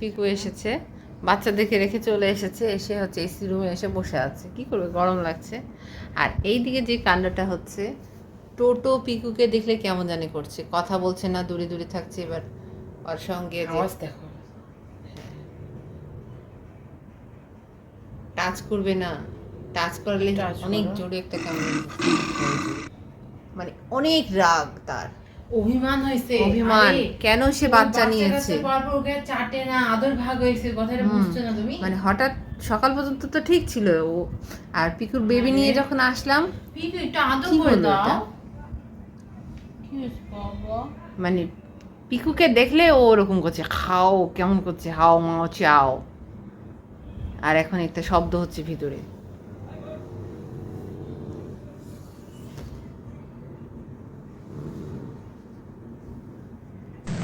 পিকু এসেছে বাচ্চাদেরকে রেখে চলে এসেছে এসে হচ্ছে এসি রুমে এসে বসে আছে। কি করবে? গরম লাগছে। আর এইদিকে যে কাণ্ডটা হচ্ছে টোটো পিকুকে দেখলে কেমন জানি করছে। কথা বলছে না দূরে দূরে থাকছে এবার ওর সঙ্গে আওয়াজ দেখো। টাচ করবে না। টাচ করলে অনেক জোরে একটা কেমন মানে অনেক রাগ তার। অভিমান হয়েছে। অভিমান। কেন সে বাচ্চা নিয়েছে? চাটে না আদর ভাগ হয়েছে কথাটা বুঝছ না তুমি? মানে হঠাৎ সকাল পর্যন্ত তো ঠিক ছিল ও। আর পিকুর বেবি নিয়ে যখন আসলাম পিকু একটু আদর করে দাও। মানে পিকুকে দেখলে ও ওরকম করছে খাও কেমন করছে? হাও মাও চাও। আর এখন একটা শব্দ হচ্ছে ভিতরে।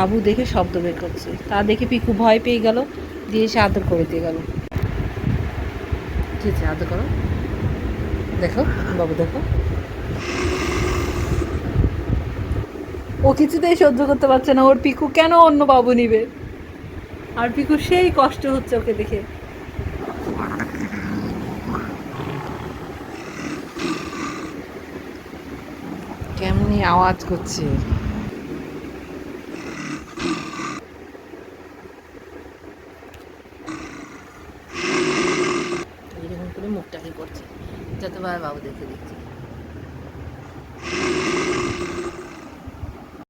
বাবু দেখে শব্দ বের করছে। তা দেখে পিকু ভয় পেয়ে গেল, দিয়ে এসে আদর করে দিয়ে গেল। ঠিক আছে, আদর করো। দেখো, বাবু দেখো। ও কিছুতেই সহ্য করতে পারছে না, ওর পিকু কেন অন্য বাবু নিবে? আর পিকু সেই কষ্ট হচ্ছে ওকে দেখে। কেমনি আওয়াজ করছে। এরকম করে মুখটাকে করছে। যতবার বাবু দেখে দিচ্ছে